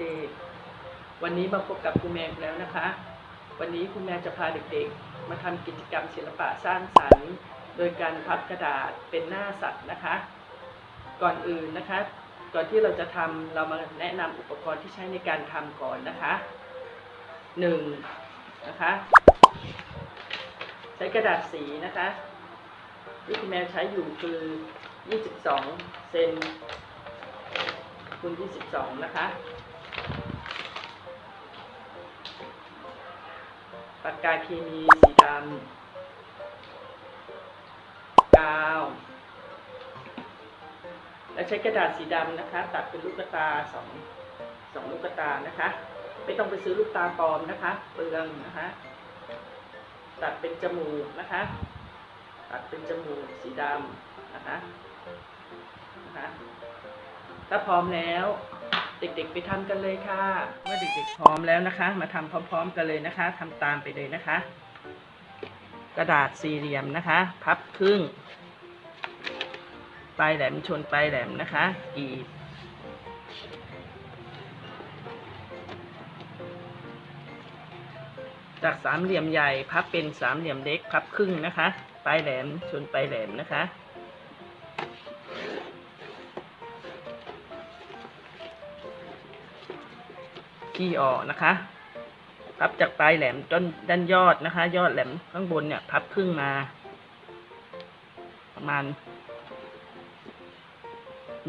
เด็กๆ วันนี้มาพบกับครูแมวแล้วนะคะ วันนี้ครูแมวจะพาเด็กๆ มาทำกิจกรรมศิลปะสร้างสรรค์ โดยการพับกระดาษเป็นหน้าสัตว์นะคะ ก่อนอื่นนะคะ ก่อนที่เราจะทำเรามาแนะนำอุปกรณ์ที่ใช้ในการทำก่อนนะคะหนึ่งนะคะ ใช้กระดาษสีนะคะที่คุณแมวใช้อยู่คือ 22 เซนคูณ22 นะคะ ปากกาเคมีสีดำกาว และใช้กระดาษสีดำนะคะ ตัดเป็นลูกตาสองสองลูกตานะคะ ไม่ต้องไปซื้อลูกตาปลอมนะคะ เปลืองนะคะ ตัดเป็นจมูกนะคะ ตัดเป็นจมูกสีดำนะคะนะคะถ้าพร้อมแล้ว เด็กๆ ไปทำกันเลยค่ะ เมื่อเด็กๆพร้อมแล้วนะคะ มาทำพร้อมๆ กันเลยนะคะทำตามไปเลยนะคะ กระดาษสี่เหลี่ยมนะคะ พับครึ่ง ปลายแหลมชนปลายแหลมนะคะกรีดจากสามเหลี่ยมใหญ่พับเป็นสามเหลี่ยมเล็กพับครึ่งนะคะ ปลายแหลมชนปลายแหลมนะคะ ที่ออกนะคะ พับจากปลายแหลมจนด้านยอดนะคะ ยอดแหลมข้างบนเนี่ย พับครึ่งมา ประมาณ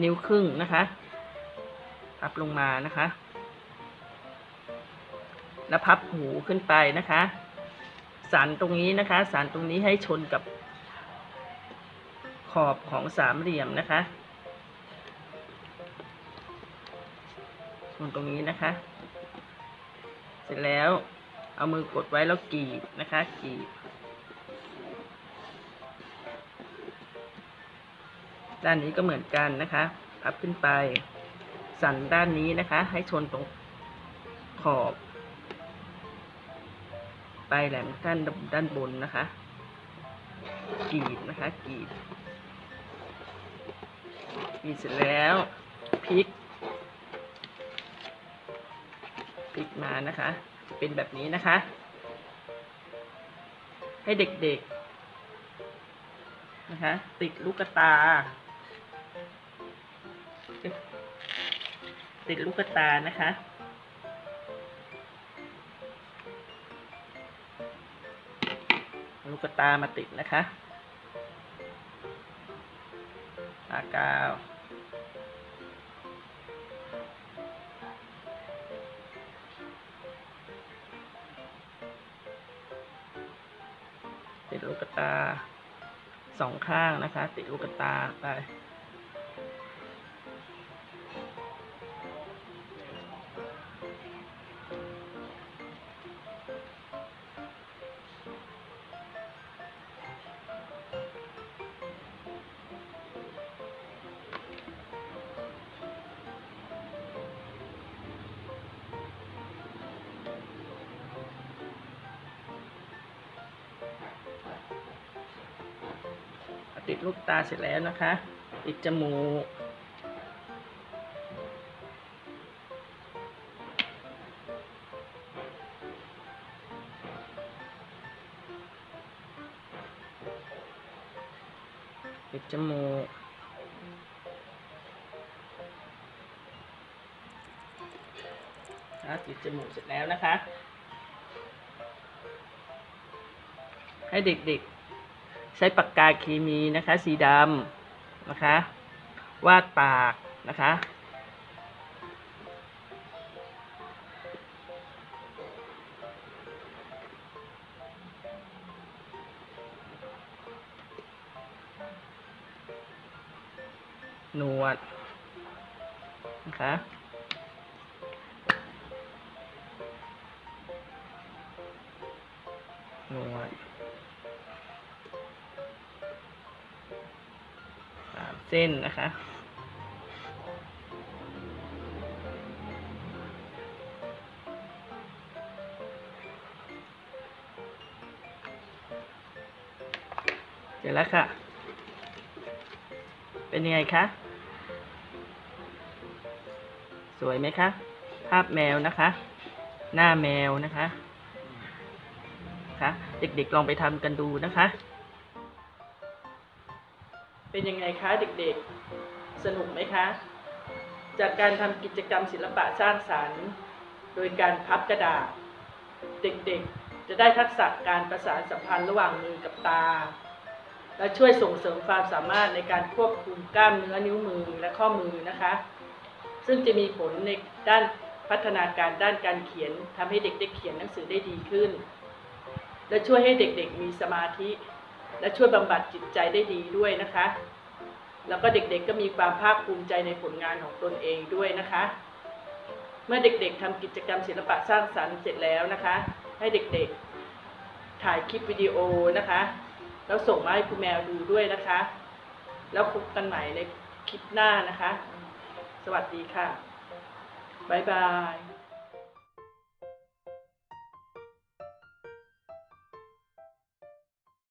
นิ้วครึ่งนะคะ พับลงมานะคะ แล้วพับหูขึ้นไปนะคะ สันตรงนี้นะคะ สันตรงนี้ให้ชนกับขอบของสามเหลี่ยมนะคะชนตรงนี้นะคะ สร็จแล้ว เอามือกดไว้แล้วกรีดนะคะกรีดด้านนี้ก็เหมือนกันนะคะพับขึ้นไป สันด้านนี้นะคะ ให้ชนตรงขอบปลายแหลมด้านด้านบนนะคะกรีดนะคะกรีดกรีดเสร็จแล้วพลิก มานะคะ เป็นแบบนี้นะคะ ให้เด็กๆนะคะ ติดลูกตา ติดลูกตานะคะลูกตามาติดนะคะปากกาว ติดลูกตาสองข้างนะคะ ติดลูกตาไป ติดลูกตาเสร็จแล้วนะคะติดจมูกติดจมูกนะติดจมูกเสร็จแล้วนะคะ ให้เด็กๆ ใช้ปากกาเคมีนะคะ สีดำนะคะ วาดปากนะคะ หนวด นะคะหนวด เส้นนะคะ เสร็จแล้วค่ะ เป็นยังไงคะ สวยไหมคะ ภาพแมวนะคะ หน้าแมวนะคะคะเด็กๆลองไปทำกันดูนะคะ เป็นยังไงคะเด็กๆ สนุกไหมคะ จากการทำกิจกรรมศิลปะสร้างสรรค์ โดยการพับกระดาษ เด็กๆ จะได้ทักษะการประสานสัมพันธ์ระหว่างมือกับตา และช่วยส่งเสริมความสามารถในการควบคุมกล้ามเนื้อนิ้วมือและข้อมือนะคะ ซึ่งจะมีผลในด้านพัฒนาการด้านการเขียนทำให้เด็กได้เขียนหนังสือได้ดีขึ้น และช่วยให้เด็กๆ มีสมาธิ และช่วยบำบัดจิตใจได้ดีด้วยนะคะ แล้วก็เด็กๆก็มีความภาคภูมิใจในผลงานของตนเองด้วยนะคะ เมื่อเด็กๆทำกิจกรรมศิลปะสร้างสรรค์เสร็จแล้วนะคะ ให้เด็กๆถ่ายคลิปวิดีโอนะคะ แล้วส่งมาให้คุณแมวดูด้วยนะคะ แล้วพบกันใหม่ในคลิปหน้านะคะ สวัสดีค่ะบ๊ายบาย